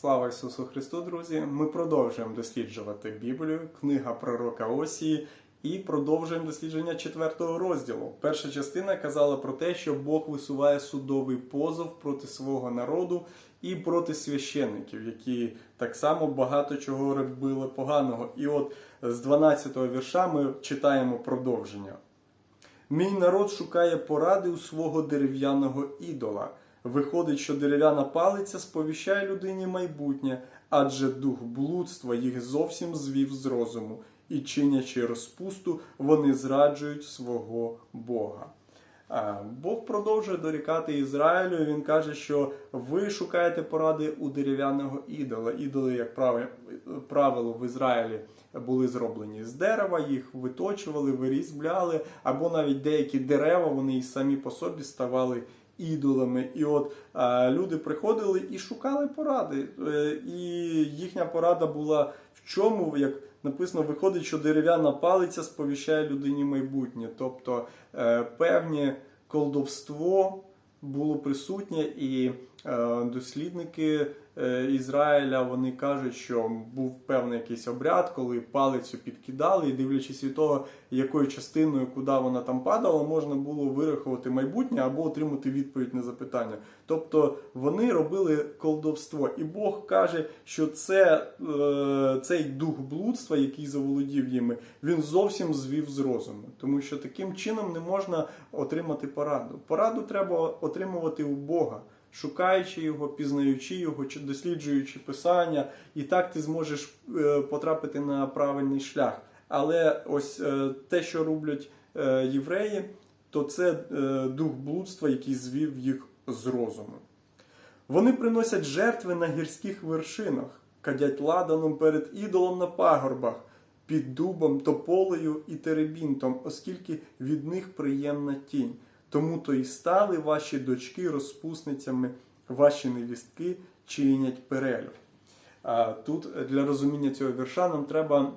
Слава Ісусу Христу, друзі! Ми продовжуємо досліджувати Біблію, книга пророка Осії, і продовжуємо дослідження четвертого розділу. Перша частина казала про те, що Бог висуває судовий позов проти свого народу і проти священників, які так само багато чого робили поганого. І от з 12-го вірша ми читаємо продовження. Мій народ шукає поради у свого дерев'яного ідола. Виходить, що дерев'яна палиця сповіщає людині майбутнє, адже дух блудства їх зовсім звів з розуму, і чинячи розпусту, вони зраджують свого Бога. Бог продовжує дорікати Ізраїлю. Він каже, що ви шукаєте поради у дерев'яного ідола. Ідоли, як прави- правило, в Ізраїлі були зроблені з дерева, їх виточували, вирізбляли, або навіть деякі дерева вони і самі по собі ставали ідолами. І от е, люди приходили і шукали поради. Е, і їхня порада була в чому, як написано, виходить, що дерев'яна палиця сповіщає людині майбутнє. Тобто е, певне колдовство було присутнє, і дослідники е, Ізраїля вони кажуть, що був певний якийсь обряд, коли палицю підкидали, і дивлячись від того, якою частиною, куди вона там падала, можна було вирахувати майбутнє або отримати відповідь на запитання. Тобто вони робили колдовство, і Бог каже, що це, е, цей дух блудства, який заволодів їми, він зовсім звів з розуму, тому що таким чином не можна отримати пораду. Пораду треба отримувати у Бога. Шукаючи його, пізнаючи його, чи досліджуючи писання, і так ти зможеш е, потрапити на правильний шлях. Але ось е, те, що роблять е, євреї, то це дух блудства, який звів їх з розуму. Вони приносять жертви на гірських вершинах, кадять ладаном перед ідолом на пагорбах, під дубом, тополею і теребінтом, оскільки від них приємна тінь. Тому то і стали ваші дочки розпусницями, ваші невістки чинять перелюб. Тут для розуміння цього вірша нам треба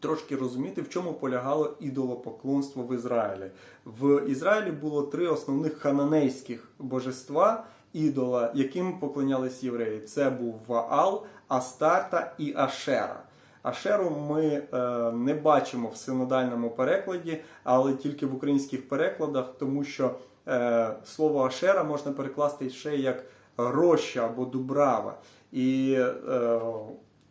трошки розуміти, в чому полягало ідолопоклонство в Ізраїлі. В Ізраїлі було три основних хананейських божества ідола, яким поклонялись євреї. Це був Ваал, Астарта і Ашера. Ашеру ми е, не бачимо в синодальному перекладі, але тільки в українських перекладах, тому що е, слово Ашера можна перекласти ще як роща або дубрава. І е,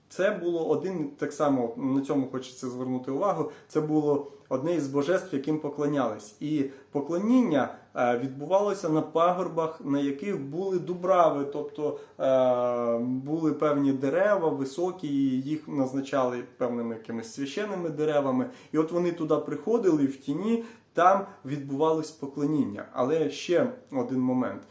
це було один так само на цьому хочеться звернути увагу. Це було одне із божеств, яким поклонялись. І поклоніння е, відбувалося на пагорбах, на яких були дубрави, тобто е, були певні дерева високі, і їх назначали певними якимись священними деревами. І от вони туди приходили в тіні. Там відбувалось поклоніння. Але ще один момент.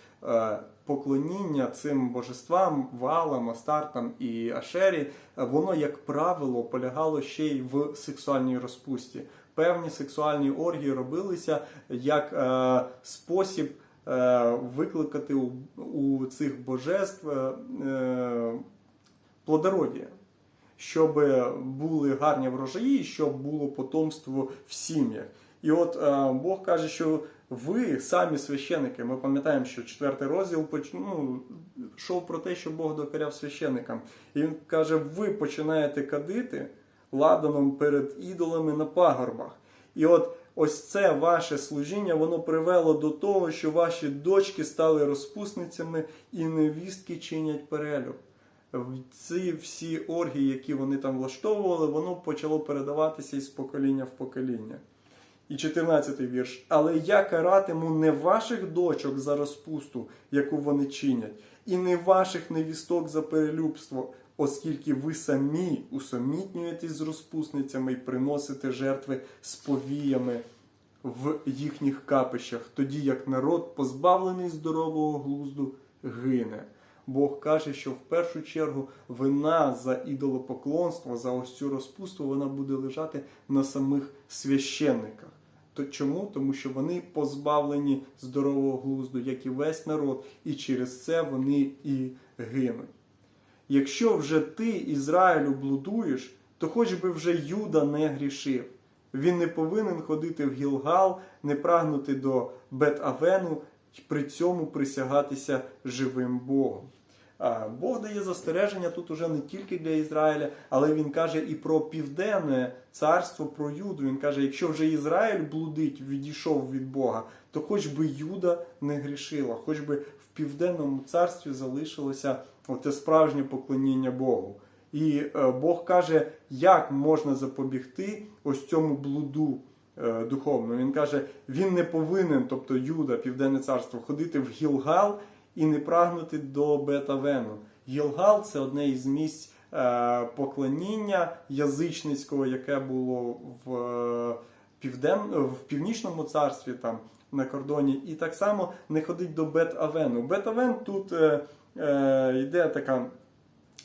Поклоніння цим божествам, валам, астартам і ашері, воно, як правило, полягало ще й в сексуальній розпусті. Певні сексуальні оргії робилися як е, спосіб е, викликати у, у цих божеств е, е, плодородія щоб були гарні врожаї, щоб було потомство в сім'ях. І от е, Бог каже, що ви самі священники, ми пам'ятаємо, що четвертий розділ ну, йшов про те, що Бог докоряв священникам. І він каже: ви починаєте кадити ладаном перед ідолами на пагорбах. І от ось це ваше служіння, воно привело до того, що ваші дочки стали розпусницями і невістки чинять перелюб. Ці всі оргії, які вони там влаштовували, воно почало передаватися із покоління в покоління. І 14 вірш. Але я каратиму не ваших дочок за розпусту, яку вони чинять, і не ваших невісток за перелюбство, оскільки ви самі усомітнюєтесь з розпусницями і приносите жертви з повіями в їхніх капищах, тоді як народ, позбавлений здорового глузду, гине. Бог каже, що в першу чергу вина за ідолопоклонство, за ось цю розпусту, вона буде лежати на самих священниках. То чому? Тому що вони позбавлені здорового глузду, як і весь народ, і через це вони і гинуть. Якщо вже ти, Ізраїлю, блудуєш, то хоч би вже Юда не грішив. Він не повинен ходити в Гілгал, не прагнути до Бет-Авену при цьому присягатися живим Богом. Бог дає застереження тут уже не тільки для Ізраїля, але він каже і про південне царство, про Юду. Він каже, якщо вже Ізраїль блудить, відійшов від Бога, то хоч би Юда не грішила, хоч би в південному царстві залишилося оте справжнє поклоніння Богу. І е, Бог каже, як можна запобігти ось цьому блуду е, духовно. Він каже, він не повинен, тобто Юда, Південне царство, ходити в Гілгал і не прагнути до Бетавену. Гілгал це одне із місць е, поклоніння язичницького, яке було в, е, півден... в північному царстві там на кордоні. І так само не ходить до Бет-Авену. Бет-Авен тут е, е, йде така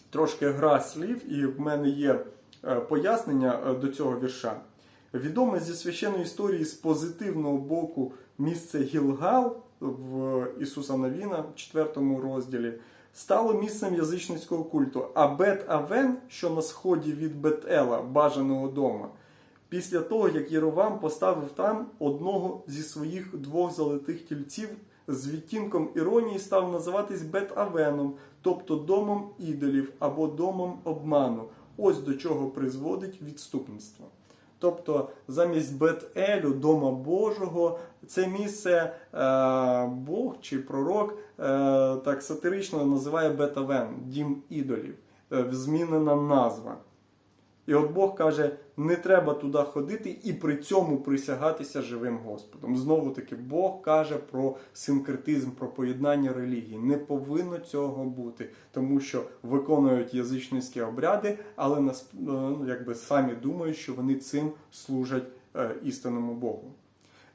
трошки гра слів, і в мене є е, пояснення до цього вірша. Відоме зі священної історії з позитивного боку місце Гілгал в Ісуса Навіна в 4 розділі стало місцем язичницького культу, а Бет-Авен, що на сході від Бет-Ела, бажаного дома, після того, як Єровам поставив там одного зі своїх двох золотих тільців з відтінком іронії став називатись Бет-Авеном, тобто домом ідолів або домом обману. Ось до чого призводить відступництво. Тобто замість Бет-Елю, Дома Божого, це місце е, Бог чи пророк е, так сатирично називає Бет-Авен, дім ідолів, е, змінена назва. І от Бог каже: не треба туди ходити і при цьому присягатися живим Господом. Знову таки, Бог каже про синкретизм, про поєднання релігій. Не повинно цього бути, тому що виконують язичницькі обряди, але нас ну, якби самі думають, що вони цим служать е, істинному Богу.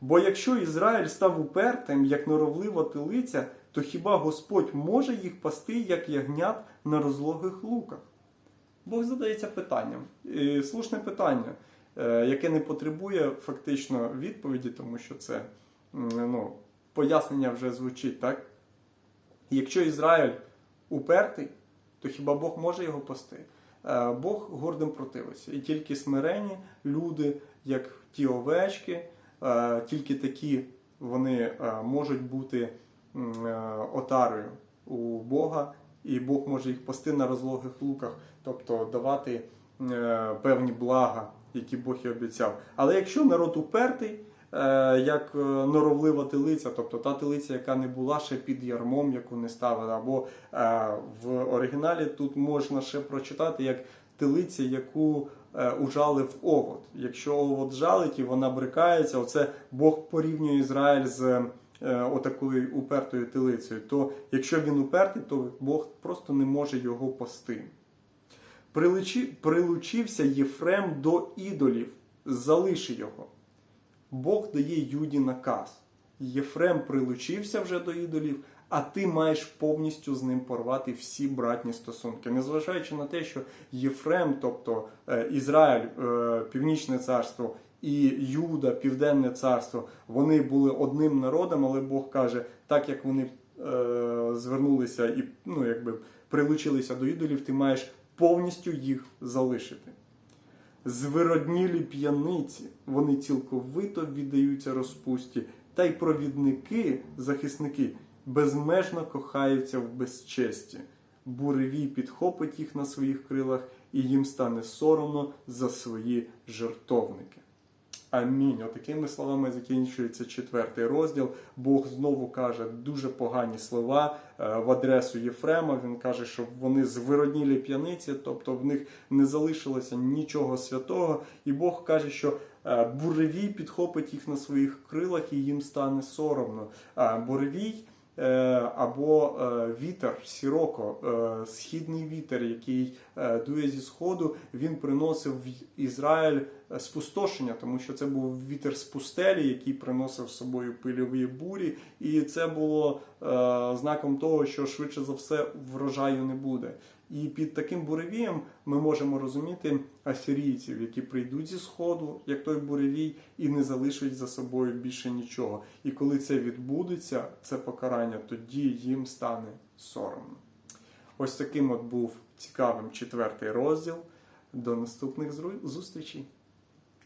Бо якщо Ізраїль став упертим, як норовлива телиця, то хіба Господь може їх пасти, як ягнят на розлогих луках? Бог задається питанням. І слушне питання, е, яке не потребує фактично відповіді, тому що це ну, пояснення вже звучить, так? Якщо Ізраїль упертий, то хіба Бог може його пасти? Е, Бог гордим противиться. І тільки смирені люди, як ті овечки, е, тільки такі вони можуть бути отарою у Бога, і Бог може їх пасти на розлогих луках, тобто давати е, певні блага, які Бог і обіцяв. Але якщо народ упертий, е, як е, норовлива телиця, тобто та телиця, яка не була ще під ярмом, яку не ставили, або в оригіналі тут можна ще прочитати як телиця, яку ужалив овод. Якщо овод жалить і вона брикається, оце Бог порівнює Ізраїль з отакою упертою телицею, то якщо він упертий, то Бог просто не може його пасти. Прилучи, прилучився Єфрем до ідолів, залиши його. Бог дає Юді наказ. Єфрем прилучився вже до ідолів, а ти маєш повністю з ним порвати всі братні стосунки. Незважаючи на те, що Єфрем, тобто е, Ізраїль, е, Північне царство і Юда, Південне царство, вони були одним народом, але Бог каже, так як вони е, звернулися і ну, якби, прилучилися до ідолів, ти маєш повністю їх залишити. Звироднілі п'яниці, вони цілковито віддаються розпусті, та й провідники, захисники, безмежно кохаються в безчесті. Буревій підхопить їх на своїх крилах, і їм стане соромно за свої жертовники. Амінь. Отакими словами закінчується четвертий розділ. Бог знову каже дуже погані слова е, в адресу Єфрема. Він каже, що вони звироднілі п'яниці, тобто в них не залишилося нічого святого. І Бог каже, що е, буревій підхопить їх на своїх крилах і їм стане соромно. Буревій е, або е, вітер сіроко, е, східний вітер, який е, дує зі сходу, він приносив в Ізраїль е, спустошення, тому що це був вітер з пустелі, який приносив з собою пильові бурі, і це було е, знаком того, що швидше за все врожаю не буде. І під таким буревієм ми можемо розуміти асирійців, які прийдуть зі сходу, як той буревій, і не залишать за собою більше нічого. І коли це відбудеться, це покарання, тоді їм стане соромно. Ось таким от був цікавим четвертий розділ. До наступних зустрічей.